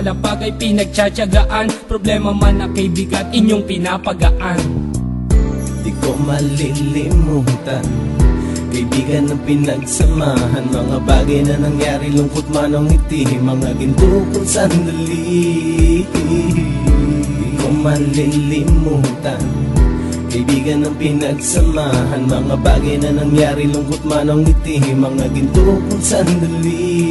nakalapag ay pinagtsatsagaan. Problema man na kay bigat, inyong pinapagaan. Di ko malilimutan Kaibigan ng pinagsamahan. Mga bagay na nangyari Lungkot man ang ngiti. Mga ginto kong sandali. Di ko malilimutan Kaibigan ng pinagsamahan. Mga bagay na nangyari Lungkot man ang ngiti. Mga ginto kong sandali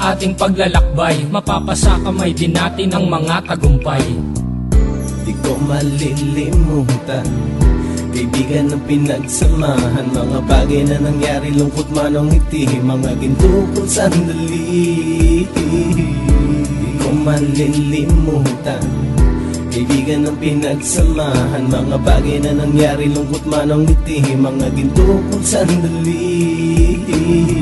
ating paglalakbay. Mapapasa kamay din natin ang mga tagumpay. Di ko malilimutan Kaibigan ng pinagsamahan. Mga bagay na nangyari Lungkot man ang ngiti Mga ginto kong sandali. Di ko malilimutan Kaibigan ng pinagsamahan. Mga bagay na nangyari Lungkot man ang ngiti Mga ginto kong sandali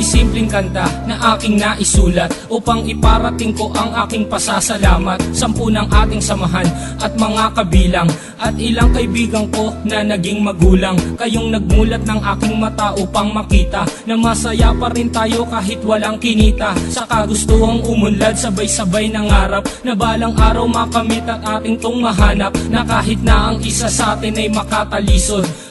ay simpleng kanta na aking naisulat Upang iparating ko ang aking pasasalamat. Sampu ng ating samahan at mga kabilang At ilang kaibigan ko na naging magulang. Kayong nagmulat ng aking mata upang makita Na masaya pa rin tayo kahit walang kinita. Sa kagustuhang umunlad sabay-sabay nangarap Na balang araw makamit at ating tong Na kahit na ang isa sa atin ay makatalisod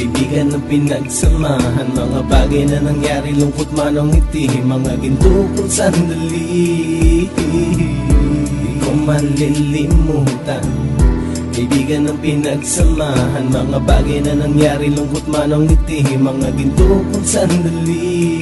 Kaibigan ng pinagsamahan Mga bagay na nangyari Lungkot man ang ngiti Mga ginto kong sandali. Di ko malilimutan Kaibigan ng pinagsamahan Mga bagay na nangyari Lungkot man ang ngiti Mga ginto kong sandali